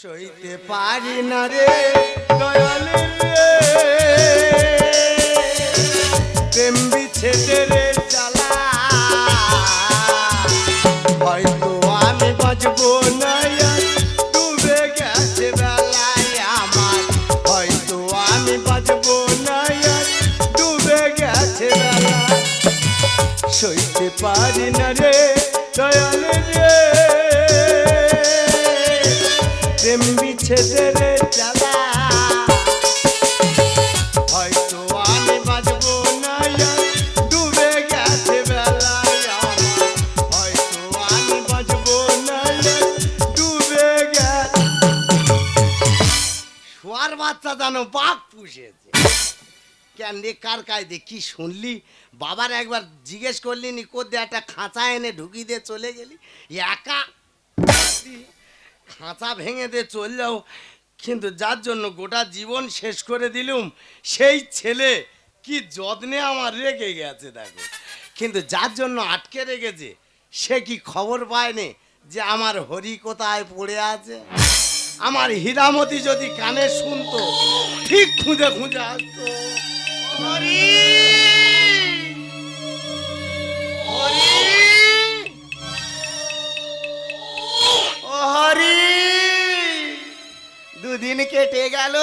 সইতে পারি না রে দয়াল। রে বাচ্চা জানো, বাঘ পুষেছে। কেন রে কার কায়দে শুনলি? বাবার একবার জিজ্ঞেস করলি নি একটা খাঁচা এনে ঢুকি দিয়ে চলে গেলি? একা? খাঁচা ভেঙে দিয়ে চললেও কিন্তু যার জন্য গোটা জীবন শেষ করে দিলুম, সেই ছেলে কি যত্নে আমার রেখে গেছে দেখো। কিন্তু যার জন্য আটকে রেখেছে, সে কি খবর পায়নি যে আমার হরি কোথায় পড়ে আছে? আমার হীরামতি যদি কানে শুনতো, ঠিক খুঁজে খুঁজে আসতো। হরি! হরি! ও হরি! দুদিন কেটে গেল।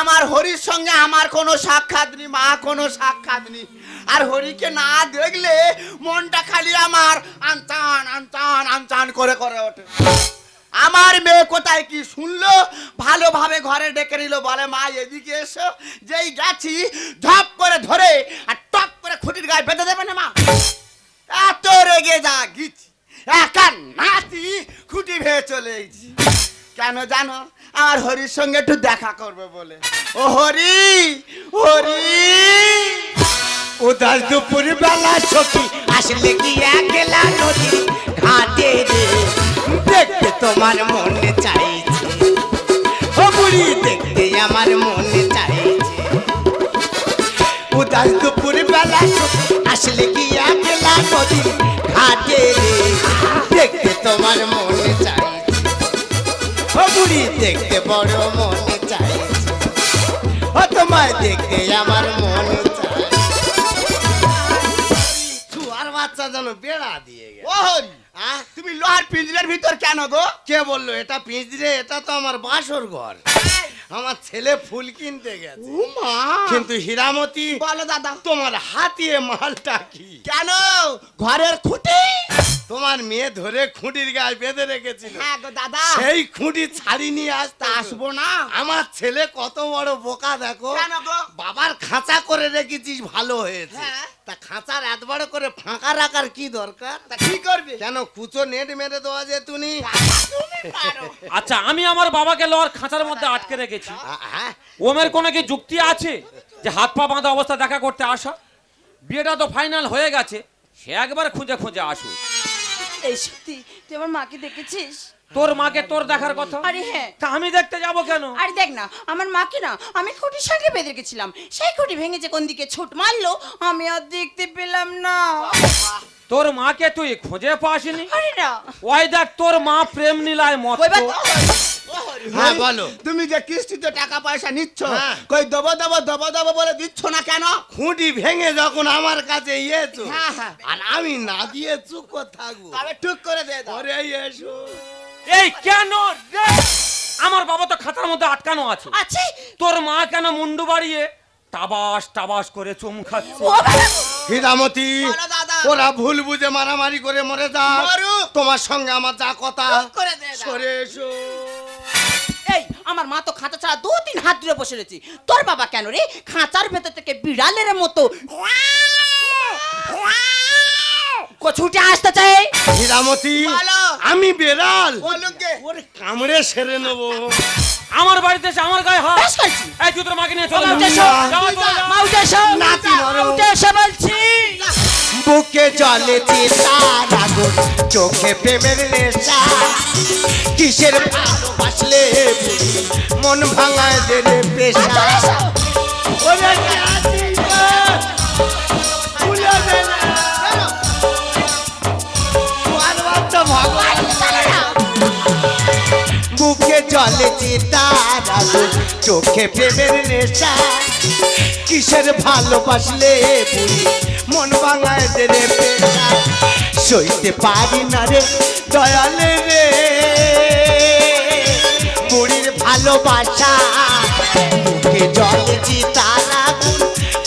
আমার হরির সঙ্গে আমার কোনো সাক্ষাৎ নেই, মা কোনো সাক্ষাৎ নেই। আর হরিকে না দেখলে মনটা খালি আমার আনতান আনতান আনতান করে করে ওঠে। আমার মেয়ে কোথায় কি শুনলো? ভালোভাবে ঘরে ডেকে নিল, বলে, মা, এদিকে এসো। যেই গেছি ঝপ করে ধরে আর টপ করে খুঁটির গায়ে বেঁধে দেবে না, মা? এত রেগে যা গিছি, একা নাতি খুঁটি ভেয়ে চলে এসেছি কেন জানো, আমার হরির সঙ্গে একটু দেখা করবে বলে। ও হরি হরি। উদাস দুপুর বেলা সখী আসলে কি একলা নদী ঘাটে দেখতে তোমার মনে চাইছে। ও বুড়ি দেখতে আমার মনে চাইছে। উদাস দুপুর বেলা সখী আসলে কি একলা নদী ঘাটে দেখতে তোমার ও দেখতে বড় মনে চাই ও তোমায় দেখতে আমার মনে চাই ছুয়ার বাচ্চা যেন বেড়া দিয়ে গেছে। ও তুমি লোহার পিঞ্জরের ভিতর কেন গো? কে বলল এটা পিঞ্জরে এটা তো আমার বাসর ঘর। আমার ছেলে ফুল কিনতে গেছে। মা। কিন্তু হীরামতি বলো দাদা। তোমার হাতিয়ে মালটা কি? কেন? ঘরের খুঁটি? তোমার মেয়ে ধরে খুঁটির গায়ে বেঁধে রেখেছিল। হ্যাঁ গো দাদা। সেই খুঁটি ছাড়ি নিয়ে আসতে তা আসব না। আমার ছেলে কত বড় বোকা দেখো। কেন গো? বাবার খাঁচা করে রেখেছিস ভালো হয়েছে। হ্যাঁ। তা খাঁচার এত বড় করে ফাঁকা রাখার কি দরকার? তা কি করবে? কেন কুচো নেট মেরে দেওয়া যে তুমি আচ্ছা আমি আমার বাবাকে লোহার খাঁচার মধ্যে আটকে রেখেছি। হ্যাঁ? ওমের কোনো কি যুক্তি আছে যে হাত পা বাঁধা অবস্থা দেখা করতে আসা? বিয়েটা তো ফাইনাল হয়ে গেছে সে একবার খুঁজে খুঁজে আসুক। এই সত্যি তুই আমার মাকে দেখেছিস? তোর মাকে তোর দেখার কথা? আরে হ্যাঁ। তা আমি দেখতে যাব কেন? আরে দেখ না আমার মাকে না আমি খুঁটির সঙ্গে বেঁধে রেখেছিলাম। সেই খুঁটি ভেঙেছে কোন দিকে? ছুট মারলো আমি আর দেখতে পেলাম না। তোর মাকে তুই খুঁজে পাসনি? ওই দেখ তোর মা প্রেম নীলায় মত হ্যাঁ বলো। তুমি যে কিস্তিতে টাকা পয়সা নিচ্ছ হ্যাঁ। কই দেবো দেবো দেবো দেবো বলে দিচ্ছ না কেন? খুঁটি ভেঙে যখন আমার কাছে ইয়েছো হ্যাঁ, হ্যাঁ। আর আমি না দিয়ে চুপ থাকব। তবে টুক করে দে। পরে এসো। এই কেন রে? আমার বাবা তো খাতার মধ্যে আটকানো আছে। আছে। তোর মা কেন মুন্ডু বাড়িয়ে টাবাস টাবাস করে চুম খাচ্ছে! হীরামতি দাদা। ওরা ভুল বুঝে মারামারি করে মরে যা। তোমার সঙ্গে আমার যা কথা। করে দে সরে এসো। এই আমার মা তো খাঁচা ছাড়া দু তিন হাত ধরে বসে রয়েছে। তোর বাবা কেন রে? খাঁচার ভেতর থেকে বিড়ালের মতো। ছুটে আসতে চাই। হীরামতি আমি বেড়াল। বলুক ওরে কামড়ে সেরে নেব। আমার বাড়িতে এসে আমার গায়ে হাত। বেশ করেছি। এই তুই তোর মাকে নিয়ে চলে। উঠে এসো। মা উঠে এসো নাতি নরম। উঠে এসো বলছি। বুকে জলে চিতার আগুন চোখে প্রেমের নেশা। কিসের ভালোবাসলে মন ভাঙায় দেবে পেশা। চলে এসো। ওরে জলে চিতার চোখে প্রেমের নেশা। কিসের ভালোবাসলে মন ভাঙায় দে রে পেশা। সইতে পারি না রে দয়ালে রে। বুড়ির ভালোবাসা, বুকে জলে চিতার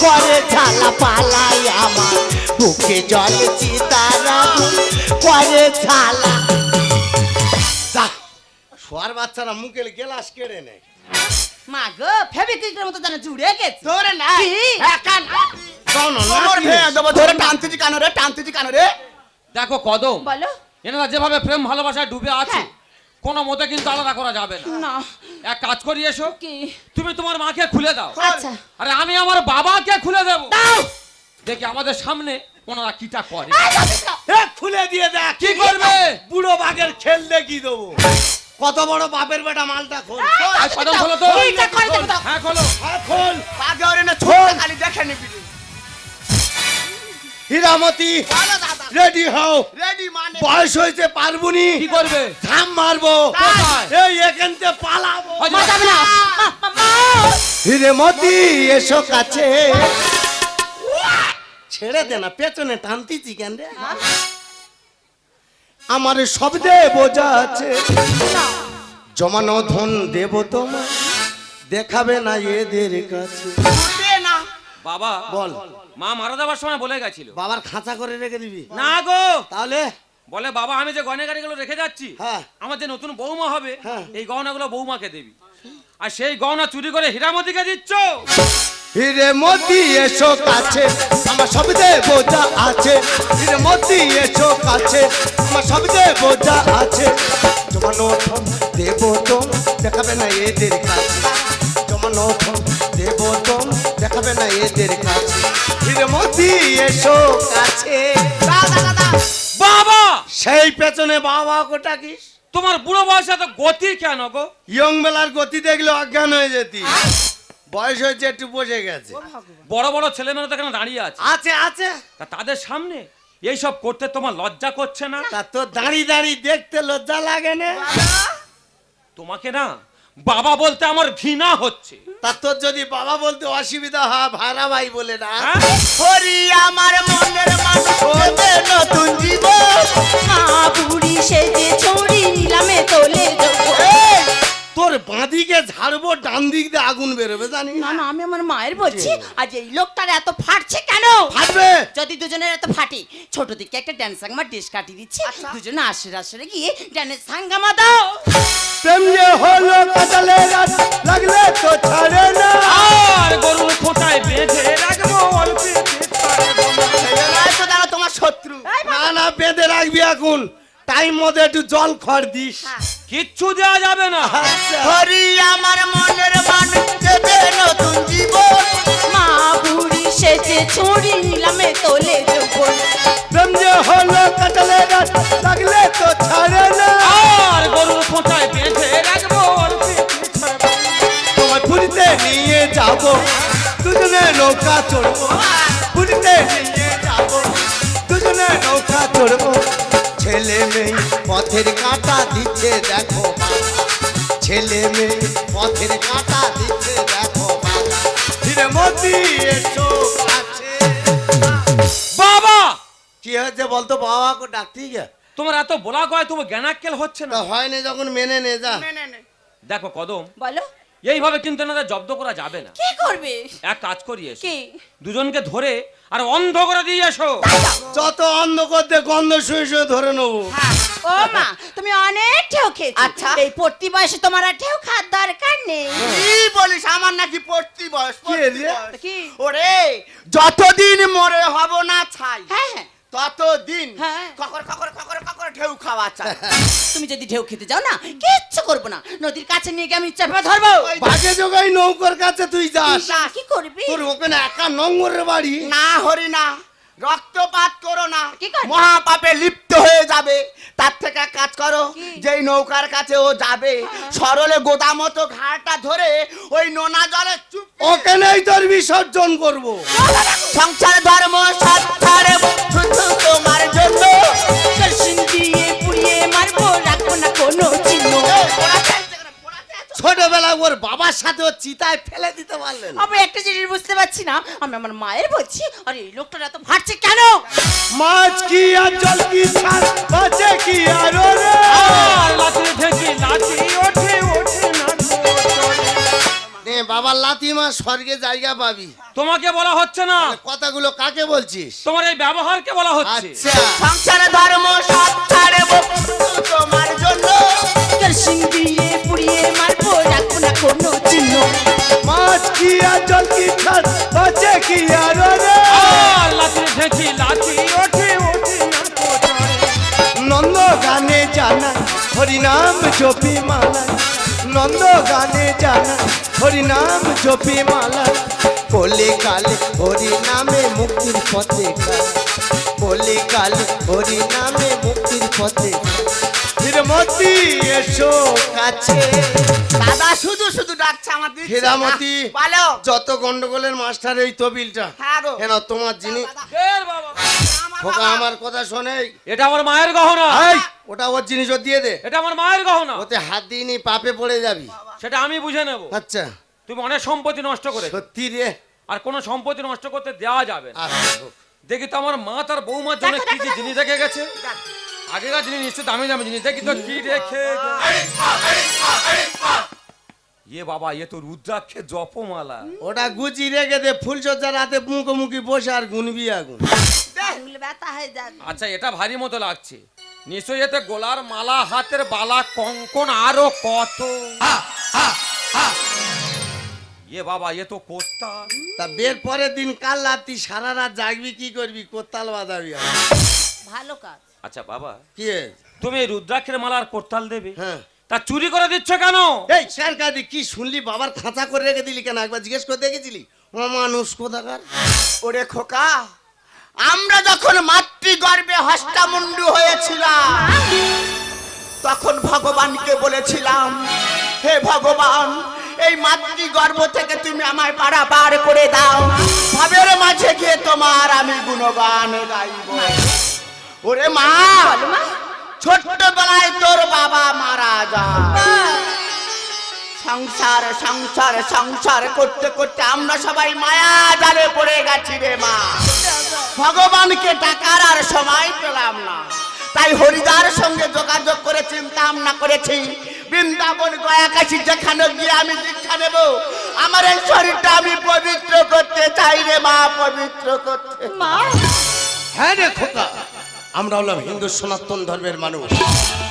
করে ঝালা পালাই আমার, বুকে জলে চিতার করে ঝালা শোয়ার বাচ্চারা মুখের গেলাস কেড়ে নেয়। মা গো ফেবিকুইকের মতো যেন জুড়ে গেছে। ধরে না কি? একা না শোনো, কোমর দেবো ধরে টানতেছি কানো রে টানতেছি কানো রে? দেখো কদম বলো। এনারা যেভাবে প্রেম ভালোবাসায় ডুবে আছে হ্যাঁ। কোনো মতে কিন্তু আলাদা করা যাবে না। না। এক কাজ করি এসো কি? তুমি তোমার মাকে খুলে দাও। আচ্ছা। আরে আমি আমার বাবাকে খুলে দেবো। দাও! দেখি আমাদের সামনে ওনারা কিটা করে। খুলে দিয়ে দেখ। কি করবে? বুড়ো বাঘের খেল দেখি দেবো। কত বড় বাপের বেটা মালটা খোল কদম না। খোলো তো এইটা করে দেবো দাও। হ্যাঁ খোলো হ্যাঁ, খোল পাগে ওরে না ছোট খালি দেখে নিবি। হীরামতি রেডি হও রেডি মানে বয়স হয়েছে পারবুনি কি করবে থাম মারবো? এই এখান থেকে পালাবো মা যাবে না। হীরেমতি এসো কাছে ছেড়ে দে না পেছনে টানতিছি কেন রে আমার শব্দে বোঝা আছে না। জমানো ধন দেব তোমার দেখাবে না এদের কাছে। বাবা বল। মা মারা যাবার সময় বলে গেছিল। বাবার খাঁচা করে রেখে দিবি। না গো। তাহলে? বলে বাবা আমি যে গয়না গাড়িগুলো রেখে যাচ্ছি হ্যাঁ। আমার যে নতুন বৌমা হবে হ্যাঁ। এই গহনাগুলো বৌমাকে দেবি। আর সেই গহনা চুরি করে হীরামতিকে দিচ্ছ? হিরে মতি এসো কাছে আমার শব্দে বোঝা আছে। হিরে মতি এসো কাছে আমার শব্দে বোঝা আছে। জমানো ধন দেব তোম দেখাবে না এদের কাছে। দেব তোম দেখাবে না এদের কাছে। এসো কাছে। দাদা দাদা। বাবা! সেই পেছনে বাবা কোটা কি? তোমার বুড়ো বয়সে তো গতি কেন গো? ইয়ং বেলার গতি দেখলে অজ্ঞান হয়ে যেতি। বয়স হয়েছে একটু বসে গেছে। বড় বড় ছেলেমেয়েরা তো এখানে দাঁড়িয়ে আছে। আছে আছে। তা তাদের সামনে এইসব করতে তোমার লজ্জা করছে না? তা তো দাঁড়িয়ে দাঁড়িয়ে দেখতে লজ্জা লাগে না। তোমাকে না বাবা বলতে আমার ঘৃণা হচ্ছে। তা তোর যদি বাবা বলতে অসুবিধা হয় ভাড়া ভাই বলে না। হ্যাঁ? হরি আমার মনের দেবে নতুন জীবন। মা বুড়ি সেজে ছড়ি নিলামে তোলে দেবো। তোর বাঁদিকে ঝাড়বো ডান দিক দিয়ে আগুন বেরোবে জানি না না? আমি আমার মায়ের বলছি আজ এই লোকটার এত ফাটছে কেন? ফাটবে? যদি দুজনের এত ফাটি ছোট দিকে একটা ড্যান্স সাংমা ডিশ কাটি দিচ্ছি দুজনে আসরে আসরে গিয়ে ড্যান্স সাংগামা দাও। প্রেম যে হলো কাটালে রাত মতো একটু জল খড় দিস। কিচ্ছু দেওয়া যাবে না। আচ্ছা। হরি আমার মনের মানুষ দেবে নতুন জীবন। মা বুড়ি সেজে ছড়ি নিলামে তোলে প্রেম যে হলো কাটালে লাগলে তো ছাড়ে না। আর গরুর খোঁটায় বেঁধে রাখব অল্পে তোমার পুরীতে নিয়ে যাব। দুজনে নৌকা চড়বো। পুরীতে নিয়ে যাব। দুজনে নৌকা চড়বো। ছেলে মেয়ে পথের কাঁটা দিচ্ছে দেখো ছেলে মেয়ে পথের কাঁটা দিচ্ছে দেখো ধীরে মতি এসো কাছে। বাবা! কি হয়েছে বলতো? বাবা কো ডাকতেই গে তোমার এত বলা কয় তোমার জ্ঞানাক্কেল হচ্ছে না। তা হয়নি যখন মেনে নে যা। দেখো কদম। বলো। এইভাবে কিন্তু এনাদের জব্দ করা যাবে না। কি করবে এক কাজ করি এসো। কি? দুজনকে ধরে আর অন্ধ করে দিয়ে এসো। যত অন্ধ করতে গন্ধ শুয়ে শুয়ে ধরে নেব। ও মা তুমি অনেক ঠেউ খেয়েছো। আচ্ছা। এই পড়তি বয়সে তোমার আর ঠেউ খাওয়ার দরকার নেই। কি বলিস? আমার নাকি পড়তি বয়স কি পড়তি বয়স। কি? ওরে যতদিন মরে হব না ছাই। হ্যাঁ হ্যাঁ। ততদিন হ্যাঁ। ককর ককর ককর ককর ঢেউ খাওয়া চাই। তুমি যদি ঢেউ খেতে যাও না কিচ্ছু করব না। নদীর কাছে নিয়ে গিয়ে আমি চেপে ধরবো। ওই জোগাই নৌকর কাছে তুই যাস। কি করবি? তোর ওখানে একা নোংরের বাড়ি? না হরি না। রক্তপাত করো না? মহাপাপে লিপ্ত হয়ে যাবে। তার থেকে এক কাজ করো? যেই নৌকার কাছে ও যাবে সরলে গোদা মতো ঘাটটা ধরে ওই নোনা জলে চুপ ওখানেই তোর বিসর্জন করব। সংসার ধর্ম সৎ শুধু তোমার জন্য। কেরোসিন দিয়ে পুড়িয়ে মারবো রাখব না কোনো চিহ্ন। এই, ওরা চাইছে ছোটবেলায় ওর বাবার সাথে ও চিতায় ফেলে দিতে পারলেন। আমি একটা জিনিস বুঝতে পারছি না আমি আমার মায়ের বলছি আরে এই লোকটা এত ফাটছে কেন? মাছ কি আর জল কি ছাড় বাঁচে কি আর ওরে? আর লাঠি ঠেকি লাঠি ওঠে ওঠে না বাবার লাথি মা স্বর্গে জায়গা পাবি। তোমাকে বলা হচ্ছে না। কথাগুলো কাকে বলছিস? তোমার এই ব্যবহারকে বলা হচ্ছে। আচ্ছা। সংসারে ধর্ম সব ছাড়বো তোমার জন্য দিয়ে কোনো চিহ্ন। মাছ কি আর জল কি ছাড় বাঁচে কি আর লাঠি ঠেকি লাঠি। ওঠে ওঠে নন্দ গানে জানা হরিনাম জপি মালা। নন্দ গানে জানা হরিনাম জপি মালা। বলে কালে হরি নামে মুক্তির পথে কাল। কালে হরি নামে মুক্তির পথে হিরমতি এসো কাছে। দাদা শুধু শুধু ডাকছে আমার দিচ্ছে না। হীরামতি। বলো। যত গন্ডগোলের মাস্টার এই তবিলটা হ্যাঁ গো। কেন তোমার জিনিস আমার খোকা বাবা। আমার কথা শোনে এটা আমার মায়ের গহনা। এই, ওটা ওর জিনিস ও দিয়ে দে। এটা আমার মায়ের গহনা। ওতে হাত দিইনি পাপে পড়ে যাবি। সেটা আমি বুঝে নেব। আচ্ছা। তুমি অনেক সম্পত্তি নষ্ট করে সত্যি রে। আর কোনো সম্পত্তি নষ্ট করতে দেওয়া যাবে না। আচ্ছা, দেখি তো আমার মা তার বৌমার জন্য কি কি জিনিস রেখে গেছে। আগেকার জিনিস নিশ্চয় দামি দামি জিনিস। দেখি তো কি রেখে ইয়ে বাবা এ তো রুদ্রাক্ষে জপমালা। ওটা গুচি রেখে দে ফুলসজ্জার রাতে মুখোমুখি বসে আর গুনবি আগুন। আচ্ছা এটা ভারী মতো লাগছে। নিশ্চয়ই এতে গোলার মালা হাতের বালা কঙ্কন আরও কত। ইয়ে বাবা এ তো কোত্তা। তা বের পরের দিন কাল রাত্রি সারা রাত জাগবি কি করবি? কোত্তাল বাজাবি ভালো কাজ। আচ্ছা বাবা। কি তুমি রুদ্রাক্ষের মালার কোত্তাল দেবে? হ্যাঁ। তা চুরি করে দিচ্ছ কেন? এই স্যার কাদি কি শুনলি? বাবার খাঁচা করে রেখে দিলি কেন? একবার জিজ্ঞেস করে দেখেছিলি? ও মানুষ কোথাকার? ওরে খোকা আমরা যখন মাতৃগর্ভে হস্তামুন্ডু হয়েছিলাম তখন ভগবানকে বলেছিলাম হে ভগবান এই মাতৃগর্ভ থেকে তুমি আমায় পারাপার করে দাও। ভাবের মাঝে গিয়ে তোমার আমি গুণগান গাইব। ওরে মা! ছোট্টবেলায় তোর বাবা মারা যায়। সংসার সংসার সংসার করতে করতে আমরা সবাই মায়া জালে পড়ে গেছি রে মা। ভগবানকে টাকার আর সময় পেলাম না। তাই হরিদার সঙ্গে যোগাযোগ করে চিন্তা ভাবনা করেছি বৃন্দাবন গয়াকাশি যেখানে গিয়ে আমি দীক্ষা নেব আমার এই শরীরটা আমি পবিত্র করতে চাই রে মা পবিত্র করতে। মা। হ্যাঁ রে খোকা। আমরা হলাম হিন্দু সনাতন ধর্মের মানুষ।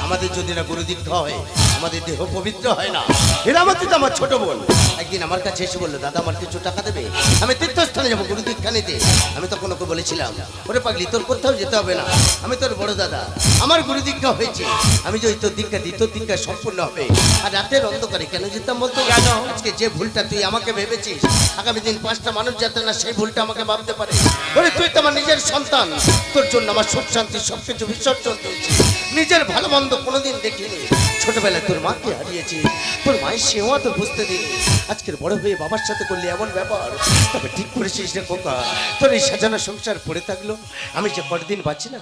আমাদের যদি না গুরু দীক্ষা হয়, আমাদের দেহ পবিত্র হয় না। হীরামতি তো আমার ছোট বোন। একদিন আমার কাছে এসে বলল, দাদা, আমার কিছু টাকা দেবে? আমি তীর্থস্থানে যাব গুরু দীক্ষা নিতে আমি তখন ওকে বলেছিলাম, ওরে পাগলি, তোর কোথাও যেতে হবে না। আমি তোর বড় দাদা। আমার গুরু দীক্ষা হয়েছে। আমি যদি তোর দীক্ষা দিই, তোর দীক্ষা সম্পূর্ণ হবে। আর রাতের অন্ধকারে কেন যেতাম বলতো? কেন? আজকে যে ভুলটা তুই আমাকে ভেবেছিস, আগামী দিন পাঁচটা মানুষ যাতে না, সেই ভুলটা আমাকে ভাবতে পারে। বলে, তুই তো আমার নিজের সন্তান। তোর জন্য আমার সুখ শান্তি সবকিছু বিসর্জন দিয়েছি নিজের ভালো মন্দ কোনোদিন দেখিনি। ছোটবেলায় তোর মাকে হারিয়েছি। তোর মায়ের সেবা তো বুঝতে দিই আজকের বড় হয়ে বাবার সাথে করলে এমন ব্যাপার। তবে ঠিক করেছিস রে কোকা তোর এই সাজানো সংসার পড়ে থাকল। আমি যে কতদিন বাঁচি না,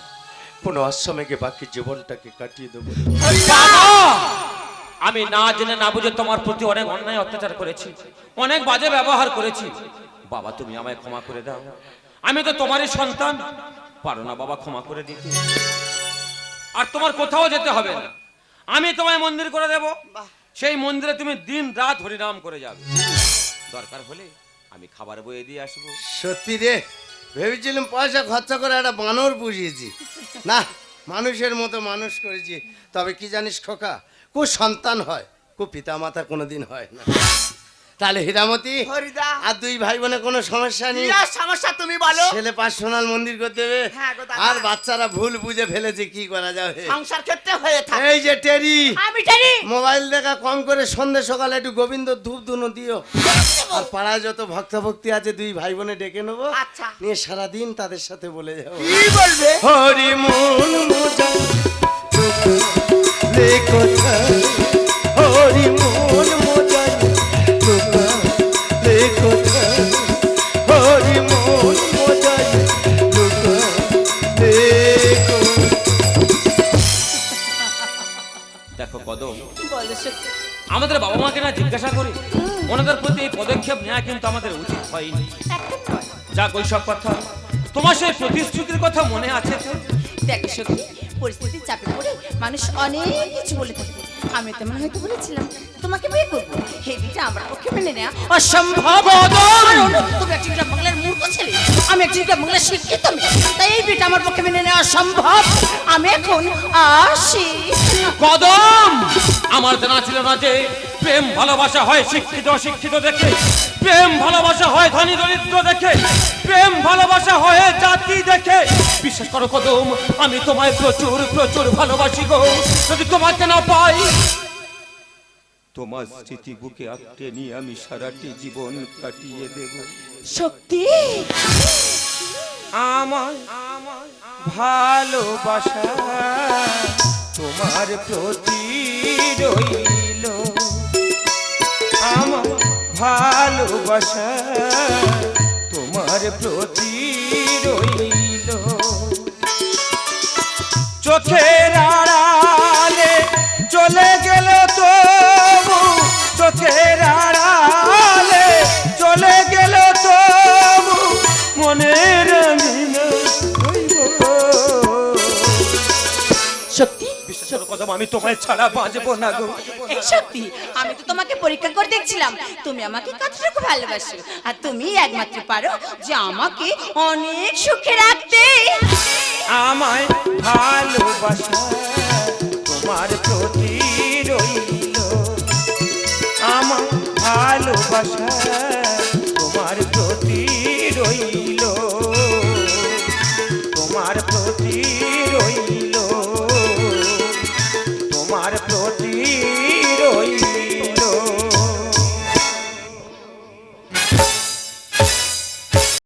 কোনো আশ্রমে গিয়ে বাকি জীবনটাকে কাটিয়ে দেবো! আমি না জেনে না বুঝে তোমার প্রতি অনেক অন্যায় অত্যাচার করেছি। অনেক বাজে ব্যবহার করেছি। বাবা, তুমি আমায় ক্ষমা করে দাও। আমি তো তোমারই সন্তান। পারো না বাবা ক্ষমা করে দিতে আর তোমার কোথাও যেতে হবে না। আমি তোমায় মন্দির করে দেব। সেই মন্দিরে তুমি দিন রাত হরিনাম করে যাবে। দরকার হলে আমি খাবার বয়ে দিয়ে আসব। সত্যি রে ভেবেছিলাম পয়সা খরচা করে একটা বানর বুঝিয়েছি না মানুষের মতো মানুষ করেছি। তবে কি জানিস খোকা কু সন্তান হয় কু পিতা মাতা কোনোদিন হয় না। তাহলে হীরামতি হরিদা। আর দুই ভাই বোনে কোনো সমস্যা নেই। সমস্যা তুমি বলো। ছেলে পার্সোনাল মন্দির করতে দেবে হ্যাঁ। আর বাচ্চারা ভুল বুঝে ফেলেছে কি করা যাবে? সংসার ক্ষেত্রে হয়ে থাকে। এই যে টেরি। আমি জানি মোবাইল দেখা কম করে সন্ধে সকালে একটু গোবিন্দ ধূপ ধুনো দিও। আর পাড়ায় যত ভক্ত ভক্তি আছে দুই ভাই বোনে ডেকে নেব। আচ্ছা। নিয়ে সারাদিন তাদের সাথে বলে যাব। কি বলবে? হরি মন মোজা লে কথা হরি মন দেখো কদম। আমাদের বাবা মাকে না জিজ্ঞাসা করি। ওনাদের প্রতি এই পদক্ষেপ নেওয়া কিন্তু আমাদের উচিত হয়নি। যাক ওইসব কথা। তোমার সেই প্রতিশ্রুতির কথা মনে আছে দেখো সত্যি পরিস্থিতির চাপে পড়ে মানুষ অনেক কিছু বলে থাকে। আমি তেমন হয়তো বলেছিলাম তোমাকে বিয়ে করব। হেবিটা বিটা আমার পক্ষে মেনে নেওয়া অসম্ভব তুমি একজনটা বাংলার মূর্খ ছেলে আমি একজনটা বাংলা বাংলার শিক্ষিত তাই এই বিটা আমার পক্ষে মেনে নেওয়া অসম্ভব। আমি এখন আসি। কদম! আমার জানা ছিল না যে প্রেম ভালোবাসা হয় শিক্ষিত অশিক্ষিত দেখে। প্রেম ভালোবাসা হয় ধনী দরিদ্র দেখে। প্রেম ভালোবাসা হয় জাতি দেখে। বিশ্বাস করো কদম আমি তোমায় প্রচুর প্রচুর ভালোবাসি গো। যদি তোমাকে না পাই তোমার স্মৃতি বুকে আঁকড়ে নিয়ে আমি সারাটি জীবন কাটিয়ে দেব। শক্তি আমার আমার ভালোবাসা তোমার প্রতি রইল। ভালোবাসা তোমার প্রতি রইল। চোখের আড়ালে চলে গেল তবু চোখের আড়ালে চলে গেল তবু মনের। শক্তি কথা আমি তোমায় ছাড়া বাঁচবো না গো। শক্তি আমি তো তোমাকে পরীক্ষা করে দেখছিলাম। তুমি আমাকে কতটুকু ভালোবাসো। আর তুমি একমাত্র পারো যে আমাকে অনেক সুখে রাখতে। আমায় ভালোবাসো, তোমার প্রতি রইল। আমার ভালোবাসা।